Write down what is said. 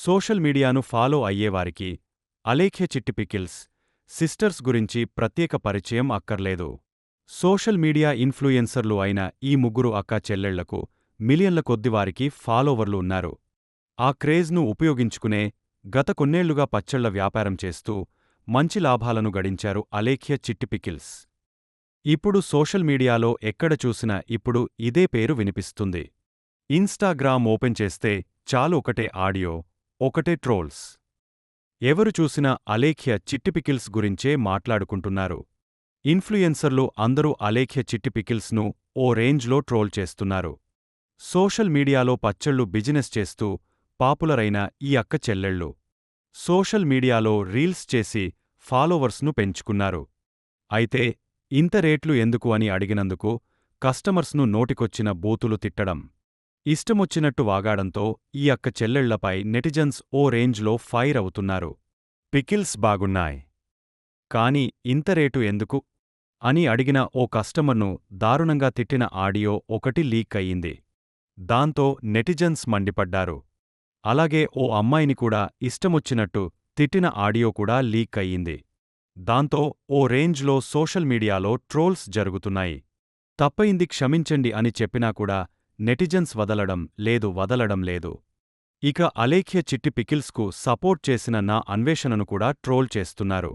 Social మీడియాను follow అయ్యేవారికి Alekhya చిట్టిపికిల్స్ sisters గురించి ప్రత్యేక పరిచయం అక్కర్లేదు. సోషల్ మీడియా ఇన్ఫ్లుయెన్సర్లు అయిన ఈ ముగ్గురు అక్కా చెల్లెళ్ళకు మిలియన్ల కొద్దివారికి ఫాలోవర్లు ఉన్నారు. ఆ క్రేజ్ను ఉపయోగించుకునే గత కొన్నేళ్ళుగా పచ్చళ్ళ వ్యాపారం చేస్తూ మంచి లాభాలను గడించారు అలేఖ్య చిట్టిపికిల్స్ ఇప్పుడు సోషల్ మీడియాలో ఎక్కడ చూసినా ఇప్పుడు ఇదే పేరు వినిపిస్తుంది. ఇన్స్టాగ్రామ్ ఓపెన్ చేస్తే చాలు ఒకటే ఆడియో ఒకటే ట్రోల్స్. ఎవరు చూసినా అలేఖ్య చిట్టిపికిల్స్ గురించే మాట్లాడుకుంటున్నారు. ఇన్ఫ్లుయెన్సర్లు అందరూ అలేఖ్య చిట్టిపికిల్స్ను ఓ రేంజ్లో ట్రోల్ చేస్తున్నారు. సోషల్ మీడియాలో పచ్చళ్ళు బిజినెస్ చేస్తూ పాపులర్ అయిన ఈ అక్క చెల్లెళ్ళు. సోషల్ మీడియాలో రీల్స్ చేసి ఫాలోవర్స్ను పెంచుకున్నారు. అయితే ఇంత రేట్లు ఎందుకు అని అడిగినందుకు కస్టమర్స్ను నోటికొచ్చిన బూతులు తిట్టడం. ఇష్టమొచ్చినట్టు వాగాడంతో ఈ అక్క చెల్లెళ్ళపై నెటిజన్స్ ఓ రేంజ్లో ఫైర్ అవుతున్నారు. పికిల్స్ బాగున్నాయ్. కాని ఇంత రేటు ఎందుకు? అని అడిగిన ఓ కస్టమర్ను దారుణంగా తిట్టిన ఆడియో ఒకటి లీక్ అయ్యింది. దాంతో నెటిజన్స్ మండిపడ్డారు. అలాగే ఓ అమ్మాయిని కూడా ఇష్టమొచ్చినట్టు తిట్టిన ఆడియో కూడా లీక్ అయ్యింది. దాంతో ఓ రేంజ్లో సోషల్ మీడియాలో ట్రోల్స్ జరుగుతున్నాయి. తప్పయింది క్షమించండి అని చెప్పినా కూడా నెటిజన్స్ వదలడం లేదు వదలడం లేదు. ఇక అలేఖ్య చిట్టి పికిల్స్కు సపోర్ట్ చేసిన నా అన్వేషణను కూడా ట్రోల్ చేస్తున్నారు.